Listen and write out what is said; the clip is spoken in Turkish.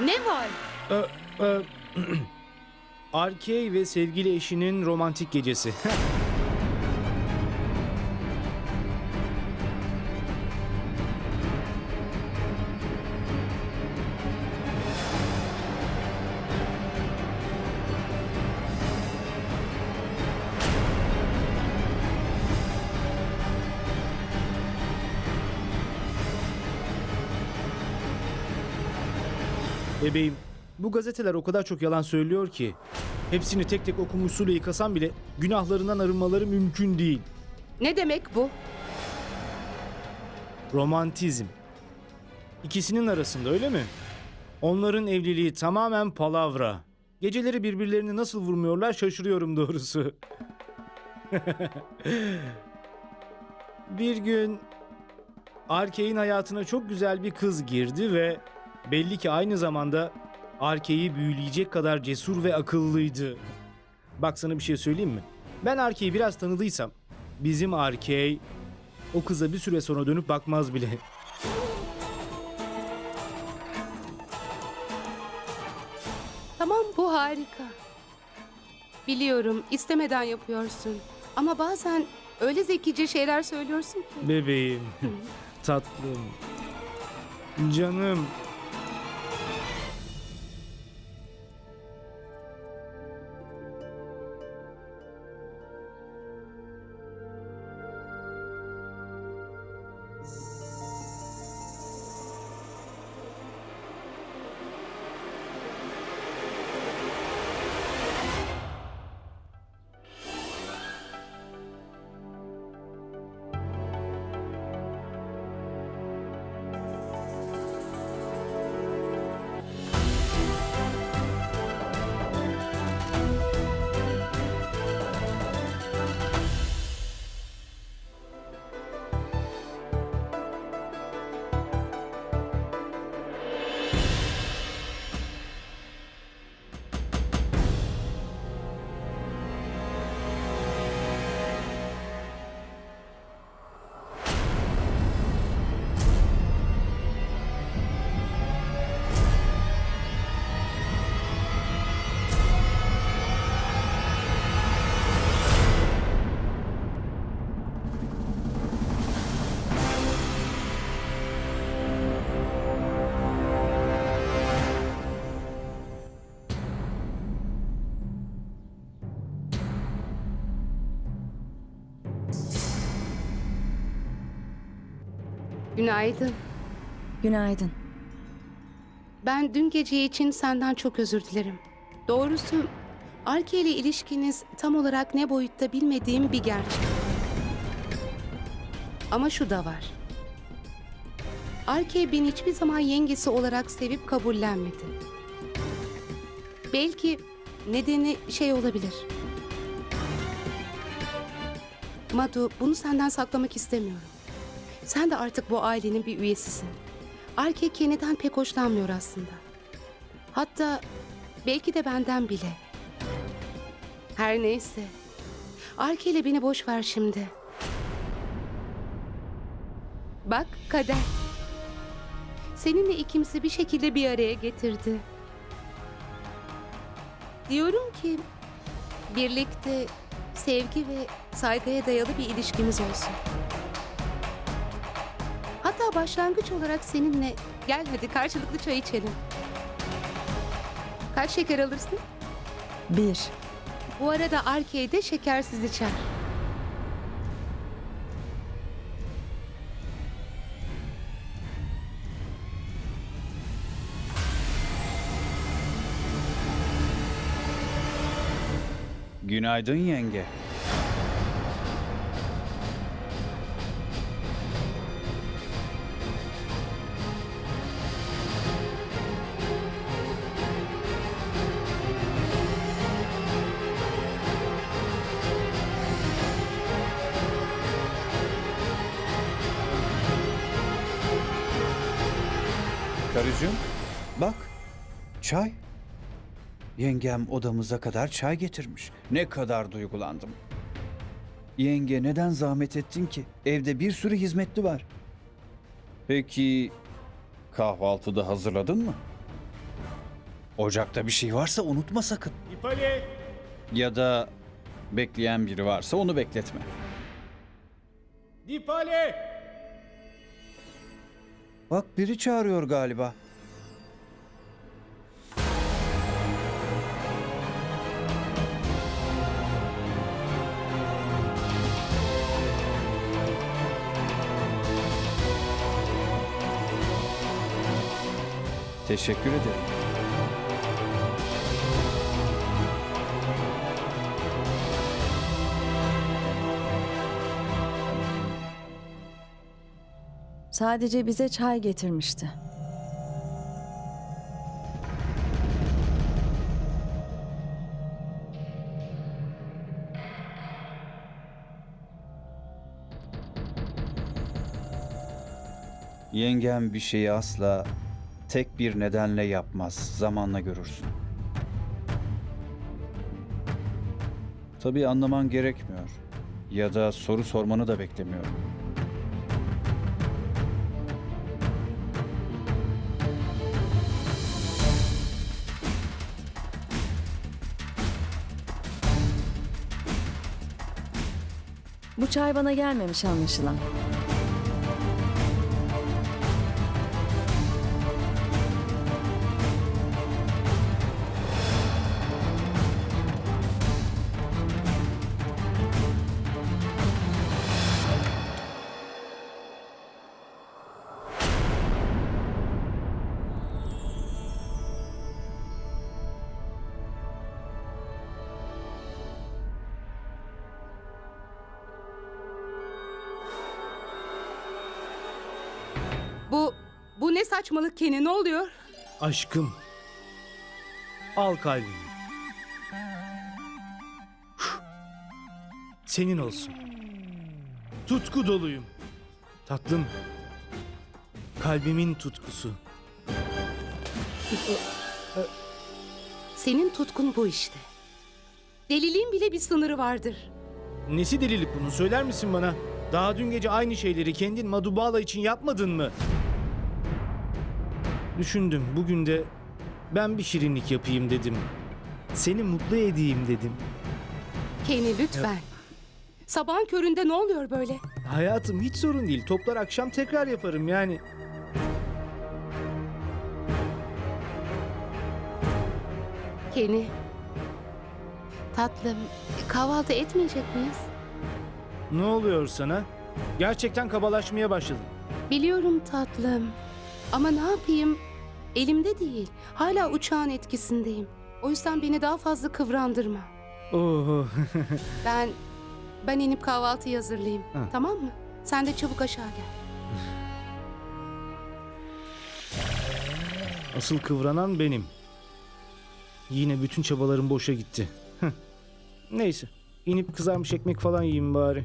Ne var? Ee, e, Arkey ve sevgili eşinin romantik gecesi. Bebeğim, bu gazeteler o kadar çok yalan söylüyor ki hepsini tek tek okumuş suyla yıkasam bile günahlarından arınmaları mümkün değil. Ne demek bu? Romantizm. İkisinin arasında öyle mi? Onların evliliği tamamen palavra. Geceleri birbirlerini nasıl vurmuyorlar şaşırıyorum doğrusu. bir gün Arkey'in hayatına çok güzel bir kız girdi ve belli ki aynı zamanda Arkey'i büyüleyecek kadar cesur ve akıllıydı. Bak sana bir şey söyleyeyim mi? Ben Arkey'i biraz tanıdıysam bizim Arkey o kıza bir süre sonra dönüp bakmaz bile. Tamam bu harika. Biliyorum istemeden yapıyorsun. Ama bazen öyle zekice şeyler söylüyorsun ki. Bebeğim, tatlım, canım. Günaydın. Günaydın. Ben dün gece için senden çok özür dilerim. Doğrusu Arke ile ilişkiniz tam olarak ne boyutta bilmediğim bir gerçek. Ama şu da var. Arke beni hiçbir zaman yengesi olarak sevip kabullenmedi. Belki nedeni şey olabilir. Madu, bunu senden saklamak istemiyorum. Sen de artık bu ailenin bir üyesisin. Arke Kenny'den pek hoşlanmıyor aslında. Hatta belki de benden bile. Her neyse. Arke ile beni boş ver şimdi. Bak kader. Seninle ikimizi bir şekilde bir araya getirdi. Diyorum ki birlikte sevgi ve saygıya dayalı bir ilişkimiz olsun. Başlangıç olarak seninle gel hadi karşılıklı çay içelim. Kaç şeker alırsın? Bir. Bu arada Arcade'de şekersiz içer. Günaydın yenge. Karıcığım, bak. Çay. Yengem odamıza kadar çay getirmiş. Ne kadar duygulandım. Yenge neden zahmet ettin ki? Evde bir sürü hizmetli var. Peki kahvaltıda hazırladın mı? Ocakta bir şey varsa unutma sakın. Dipali! Ya da bekleyen biri varsa onu bekletme. Dipali! Bak biri çağırıyor galiba. Teşekkür ederim. Sadece bize çay getirmişti. Yengem bir şeyi asla tek bir nedenle yapmaz. Zamanla görürsün. Tabii anlaman gerekmiyor. Ya da soru sormanı da beklemiyorum. Bu çay bana gelmemiş anlaşılan. Bu ne saçmalık Kenny ne oluyor? Aşkım. Al kalbimi. Senin olsun. Tutku doluyum. Tatlım. Kalbimin tutkusu. Senin tutkun bu işte. Deliliğin bile bir sınırı vardır. Nesi delilik bunun söyler misin bana? Daha dün gece aynı şeyleri kendin Madubala için yapmadın mı? Düşündüm bugün de ben bir şirinlik yapayım dedim. Seni mutlu edeyim dedim. Kenny lütfen. Sabahın köründe ne oluyor böyle? Hayatım hiç sorun değil. Toplar akşam tekrar yaparım yani. Kenny. Tatlım, kahvaltı etmeyecek miyiz? Ne oluyor sana? Gerçekten kabalaşmaya başladın. Biliyorum tatlım. Ama ne yapayım? Elimde değil. Hala uçağın etkisindeyim. O yüzden beni daha fazla kıvrandırma. Oh. Ben ben inip kahvaltıyı hazırlayayım. Ha. Tamam mı? Sen de çabuk aşağı gel. Asıl kıvranan benim. Yine bütün çabalarım boşa gitti. Neyse. inip kızarmış ekmek falan yiyeyim bari.